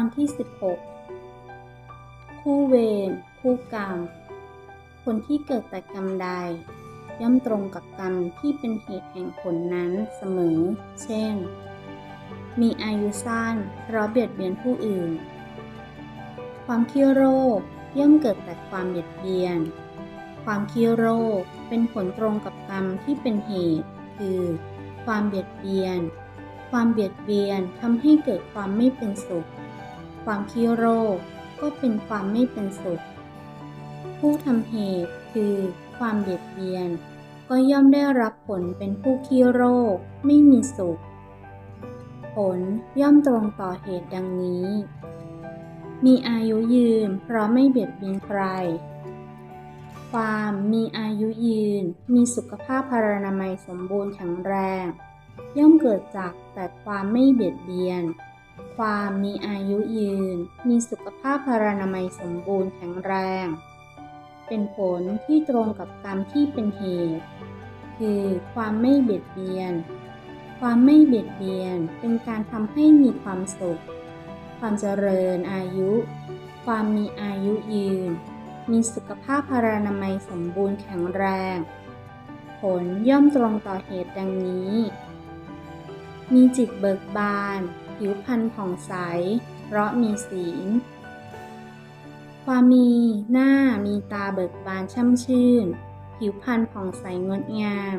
อนที่ 16 คู่เวรคู่กรรมผลที่เกิดแต่กรรมใด ย่อมตรงกับกรรมที่เป็นเหตุแห่งผลนั้นเสมอ เช่น มีอายุสั้นเพราะเบียดเบียนผู้อื่น ความขี้โรคย่อมเกิดแต่ความเบียดเบียน ความขี้โรคเป็นผลตรงกับกรรมที่เป็นเหตุ คือ ความเบียดเบียนความเบียดเบียนทำให้เกิดความไม่เป็นสุข ความขี้โรค ก็เป็นความไม่เป็นสุข ผู้ทำเหตุคือความเบียดเบียน ก็ย่อมได้รับผลเป็นผู้ขี้โรค ไม่มีสุข ผลย่อมตรงต่อเหตุดังนี้ มีอายุยืนเพราะไม่เบียดเบียนใคร ความมีอายุยืน มีสุขภาพพรรณนามัยสมบูรณ์แข็งแรง ย่อมเกิดจากแต่ความไม่เบียดเบียน ความมีอายุยืน มีสุขภาพพรรณนามัยสมบูรณ์แข็งแรง เป็นผลที่ตรงกับกรรมที่เป็นเหตุ คือความไม่เบียดเบียน ความไม่เบียดเบียนเป็นการทำให้มีความสุข ความเจริญอายุ ความมีอายุยืน มีสุขภาพพรรณนามัยสมบูรณ์แข็งแรง ผลย่อมตรงต่อเหตุดังนี้ มีจิตเบิกบาน ผิวพรรณผ่องใส เพราะมีศีล ความมีหน้ามีตาเบิกบานช่ำชื่น ผิวพรรณผ่องใสงดงาม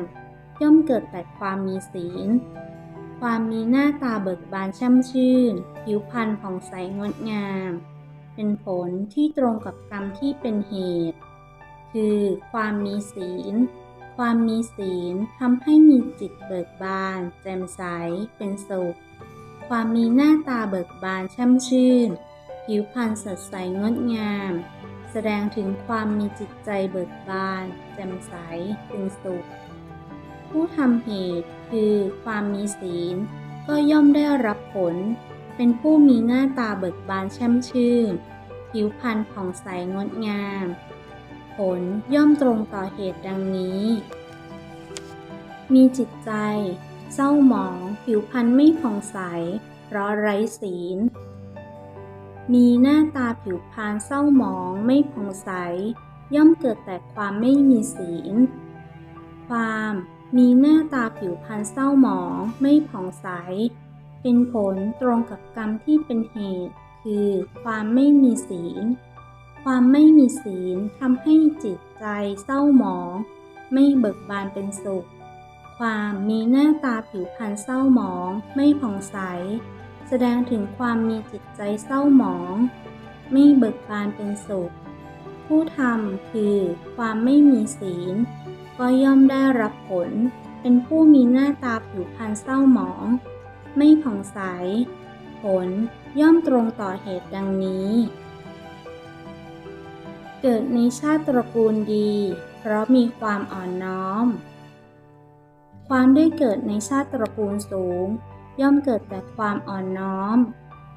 ย่อมเกิดแต่ความมีศีล ความมีหน้าตาเบิกบานช่ำชื่น ผิวพรรณผ่องใสงดงาม เป็นผลที่ตรงกับกรรมที่เป็นเหตุ คือความมีศีลความมีศีลทำให้มีจิตเบิกบาน แจ่มใส เป็นสุข ความมีหน้าตาเบิกบานช่ำชื่น ผิวพรรณสดใสงดงาม แสดงถึงความมีจิตใจเบิกบาน แจ่มใสเป็นสุข ผู้ทำเหตุคือความมีศีล ก็ย่อมได้รับผล เป็นผู้มีหน้าตาเบิกบานช่มชื่น ผิวพรรณผ่องใสงดงาม ผลย่อมตรงต่อเหตุดังนี้ มีจิตใจ เศร้าหมอง ผิวพรรณไม่ผ่องใส เพราะไร้ศีล มีหน้าตาผิวพรรณเศร้าหมองไม่ผ่องใส ย่อมเกิดแต่ความไม่มีศีล ความมีหน้าตาผิวพรรณเศร้าหมองไม่ผ่องใส เป็นผลตรงกับกรรมที่เป็นเหตุ คือความไม่มีศีล ความไม่มีศีลทำให้จิตใจเศร้าหมอง ไม่เบิกบานเป็นสุข ความมีหน้าตาผิวพรรณเศร้าหมอง ไม่ผ่องใส แสดงถึงความมีจิตใจเศร้าหมอง ไม่เบิกบานเป็นสุข ผู้ทำคือความไม่มีศีล ก็ย่อมได้รับผล เป็นผู้มีหน้าตาผิวพรรณเศร้าหมอง ไม่ผ่องใส ผลย่อมตรงต่อเหตุดังนี้ เกิดในชาติตระกูลดี เพราะมีความอ่อนน้อม ความได้เกิดในชาติตระกูลสูง ย่อมเกิดแต่ความอ่อนน้อม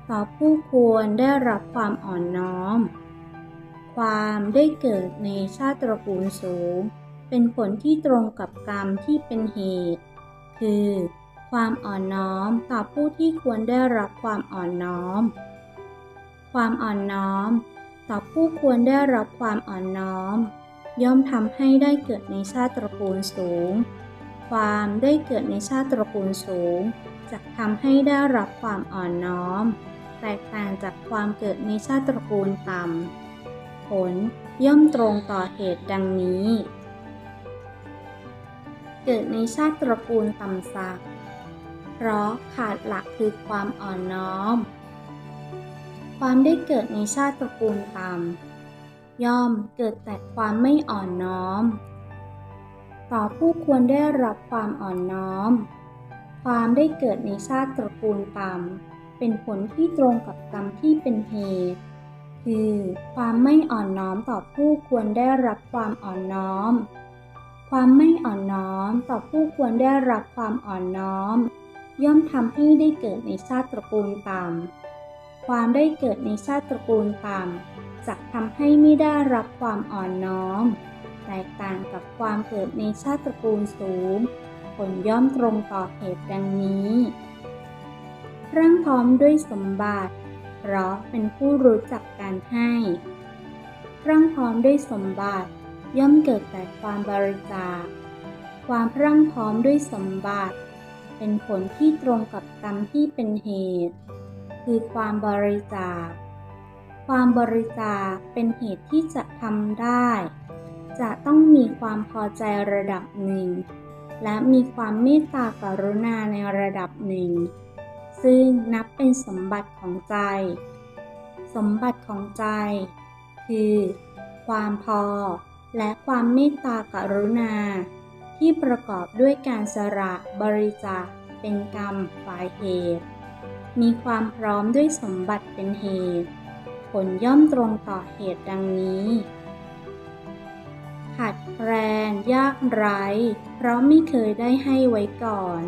ต่อผู้ควรได้รับความอ่อนน้อม ความได้เกิดในชาติตระกูลสูง เป็นผลที่ตรงกับกรรมที่เป็นเหตุ คือ ความอ่อนน้อมต่อผู้ที่ควรได้รับความอ่อนน้อม ความอ่อนน้อม ต่อผู้ควรได้รับความอ่อนน้อม ย่อมทำให้ได้เกิดในชาติตระกูลสูง ความได้เกิดในชาติตระกูลสูงจะทำให้ได้รับความอ่อนน้อม แตกต่างจากความเกิดในชาติตระกูลต่ำ ผลย่อมตรงต่อเหตุดังนี้ เกิดในชาติตระกูลต่ำสักเพราะขาดหลักคือความอ่อนน้อม ความได้เกิดในชาติตระกูลต่ำย่อมเกิดแต่ความไม่อ่อนน้อม ต่อผู้ควรได้รับความอ่อนน้อม ความได้เกิดในชาติตระกูลต่ำเป็นผลที่ตรงกับกรรมที่เป็นเหตุ คือความไม่อ่อนน้อมต่อผู้ควรได้รับความอ่อนน้อม ความไม่อ่อนน้อมต่อผู้ควรได้รับความอ่อนน้อม ย่อมทำให้ได้เกิดในชาติตระกูลต่ำความได้เกิดในชาติตระกูลต่ำจะทำให้ไม่ได้รับความอ่อนน้อม แตกต่างกับความเกิดในชาติตระกูลสูง ผลย่อมตรงต่อเหตุดังนี้ร่างพร้อมด้วยสมบัติ เพราะเป็นผู้รู้จักการให้รั่งพร้อมด้วยสมบัติ ย่อมเกิดแต่ความบริจาค ความรั่งพร้อมด้วยสมบัติ เป็นผลที่ตรงกับกรรมที่เป็นเหตุ คือความบริจาค ความบริจาคเป็นเหตุที่จะทำได้ จะต้องมีความพอใจระดับหนึ่ง และมีความเมตตากรุณาในระดับหนึ่ง ซึ่งนับเป็นสมบัติของใจ สมบัติของใจ คือ ความพอและความเมตตากรุณา ที่ประกอบด้วยการสละบริจาคเป็นกรรมฝ่ายเหตุ มีความพร้อมด้วยสมบัติเป็นเหตุ ผลย่อมตรงต่อเหตุดังนี้ ขาดแคลนยากไร้ เพราะไม่เคยได้ให้ไว้ก่อน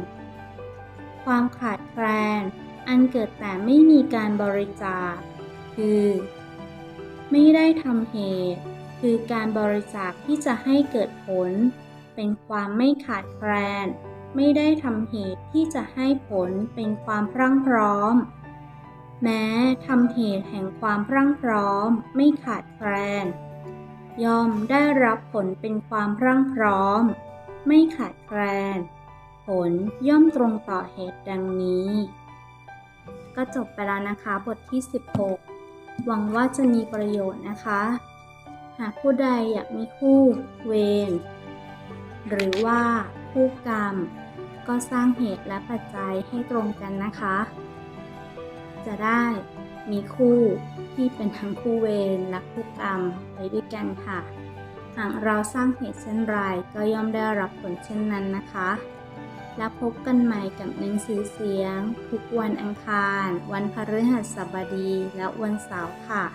ความขาดแคลน อันเกิดแต่ไม่มีการบริจาค คือ ไม่ได้ทำเหตุ คือการบริจาคที่จะให้เกิดผล เป็นความไม่ขาดแคลน ไม่ได้ทำเหตุที่จะให้ผลเป็นความพรั่งพร้อม แม้ทำเหตุแห่งความพรั่งพร้อม ไม่ขาดแคลน ย่อมได้รับผลเป็นความพรั่งพร้อม ไม่ขาดแคลน ผลย่อมตรงต่อเหตุดังนี้ ก็จบไปแล้วนะคะบทที่ 16 หวังว่าจะมีประโยชน์นะคะ หากผู้ใดอยากมีคู่เวรหรือว่าคู่กรรม ก็สร้างเหตุและปัจจัยให้ตรงกันนะคะ จะได้ มีคู่ที่เป็นทั้งคู่เวรและคู่กรรมไปด้วยกันค่ะ หากเราสร้างเหตุเช่นไรก็ย่อมได้รับผลเช่นนั้นนะคะ แล้วพบกันใหม่กับหนังสือเสียง ทุกวันอังคาร วันพฤหัสบดีและวันเสาร์ค่ะ